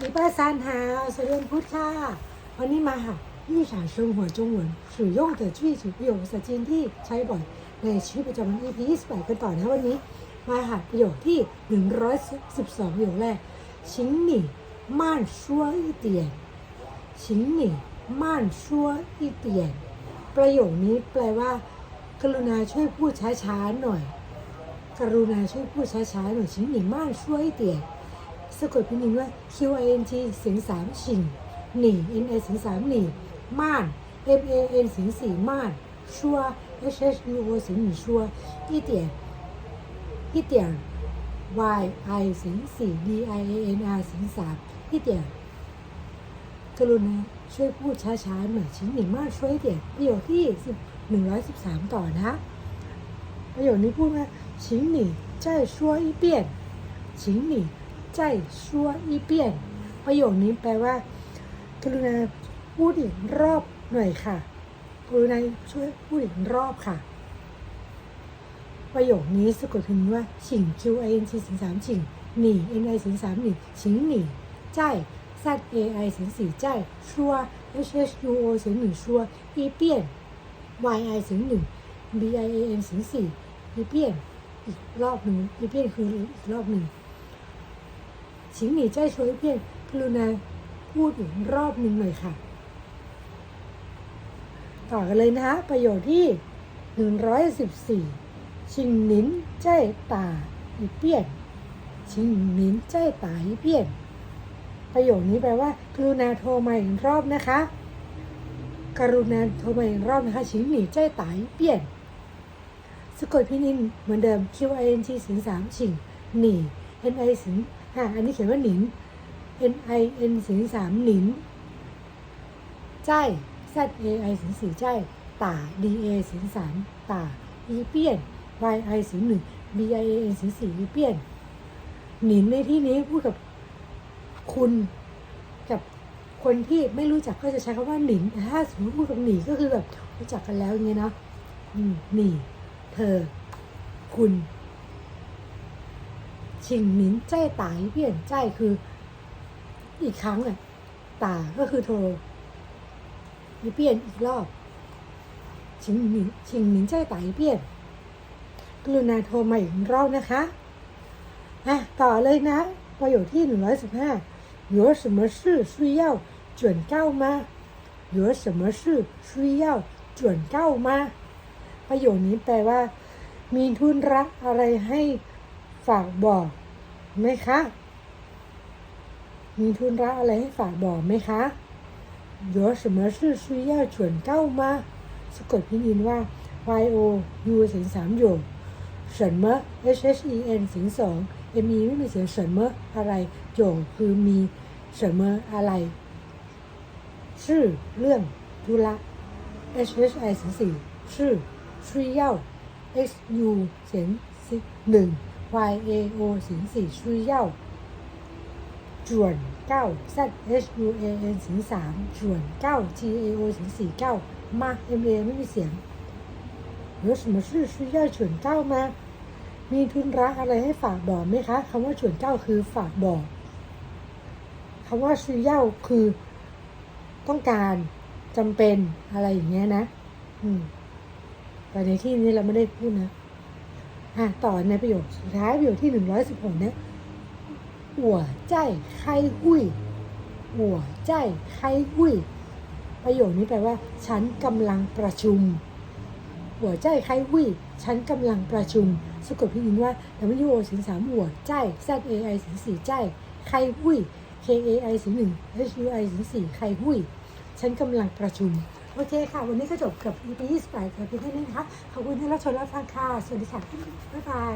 礼拜三好，随便พูดค่ะวันนี้มาค่ะ日常生活中文使用的句子ประโยคภาษาจีนที่ใช้บ่อยในชีวิตประจำวัน EP 28กันต่อนะวันนี้ มาค่ะประโยคที่ 112ประโยคแรก请你慢说一点请你慢说一点ประโยคนี้แปลว่า กรุณาช่วยพูดช้าๆหน่อย กรุณาช่วยพูดช้าๆหน่อย请你慢说一点 สะกดพิมพ์ว่า Q I N G เสียงสามฉิงหนี่ N I เสียงสามหนี่ม่าน M A N เสียงสี่ม่านชัว H H U O เสียงหนึ่งชัว一点一点 Y I เสียงสี่ D I A N R เสียงสาม一点กรุณาช่วยพูดช้าๆหน่อยชิ้นหนึ่งมากช่วยเดียประโยคที่หนึ่งร้อยสิบสามต่อนะ ประโยคนี้พูดว่า请你再说一遍请你 ใจชัวอีเปียนประโยคนี้แปลว่า กรุณาพูดอีกรอบหน่อยค่ะ กรุณาช่วยพูดอีกรอบค่ะ ประโยคนี้สะกดพิมพ์ว่าฉิง Q I N G สิงสามฉิงหนี N I สิงสามหนีฉิงหนีใจ Z A I สิงสี่ใจชัว H H U O สิงหนึ่งชัวอีเปียน Y I สิงหนึ่ง B I A N สิงสี่อีเปียนอีกรอบหนึ่งอีเปียนคืออีกรอบหนึ่ง 请你再说一遍กรุณาพูดอีกรอบหนึ่งหน่อยค่ะ ต่อกันเลยนะคะ ประโยคที่หนึ่งร้อยสิบสี่ชิงหนินใจตาอีเปียนชิงหนินใจตาอีเปียน ประโยคนี้แปลว่า กรุณาโทรมาอีกรอบนะคะ กรุณาโทรมาอีกรอบนะคะชิงหนินใจตาอีเปียน สะกดพินินเหมือนเดิม Q I N G เสียงสามชิงหนี N I เสียง อ่าอันนี้เขียนว่าหนิน N I N เสียงสามหนินใจ Z A I เสียงสี่ใจตา D A เสียงสามตาอีเปียน Y I เสียงหนึ่ง B I A N เสียงสี่อีเปียนหนินในที่นี้พูดกับคุณกับคนที่ไม่รู้จักก็จะใช้คำว่าหนินแต่ถ้าสมมติพูดกับหนีก็คือแบบรู้จักกันแล้วอย่างเงี้ยเนาะหนีเธอ คุณ ชิงหนินใจตายเปลี่ยนใจคือ อีกครั้งอ่ะตาก็คือโทรอีเปลี่ยนอีกรอบ ชิงหนินชิงหนินใจตายเปลี่ยนกรุณาโทรมาอีกรอบนะคะอ่ะต่อเลยนะ ประโยคที่หนึ่งร้อยสิบห้า有什么事需要转告吗有什么事需要转告吗ประโยคนี้แปลว่า มีทุนรักอะไรให้ฝากบอก ไหมคะ มีทุนรักอะไรให้ฝากบอกไหมคะ有什么事需要转告吗สะกดพินินว่า y o u เสียงสามโย什么 h h e n เสียงสอง m e ไม่มีเสียง什么อะไรโยคือมี什么อะไรชื่อเรื่องธุระ h h i เสียงสี่ชื่อ需要 x u เสียงหนึ่ง y a o เสียงสี่需要จวนเก้า z h u a n เสียงสามจวนเก้า g a o เสียงสี่เก้ามา m a ไม่มีเสียง有什么事需要转告吗มีทุนรักอะไรให้ฝากบอกไหมคะคำว่าจวนเก้าคือฝากบอกคำว่า需要คือต้องการจำเป็นอะไรอย่างเงี้ยนะ อืม แต่ในที่นี้เราไม่ได้พูดนะ อะต่อในประโยคสุดท้ายประโยคที่หนึ่งร้อยสิบหกเนี่ยหัวใจใครหุยหัวใจใครหุยประโยคนี้แปลว่า ฉันกำลังประชุม หัวใจใครหุยฉันกำลังประชุมสะกดพิมพ์ว่า W O สิงสามหัวใจ Z A I สิงสี่ใจใครหุย K A I สิงหนึ่ง H U I สิงสี่ใครหุยฉันกำลังประชุม โอเคค่ะ วันนี้ก็จบกับ EP 28กับเพียงเท่านี้นะคะ ขอบคุณที่รับชมรับฟังค่ะ สวัสดีค่ะ บ๊ายบาย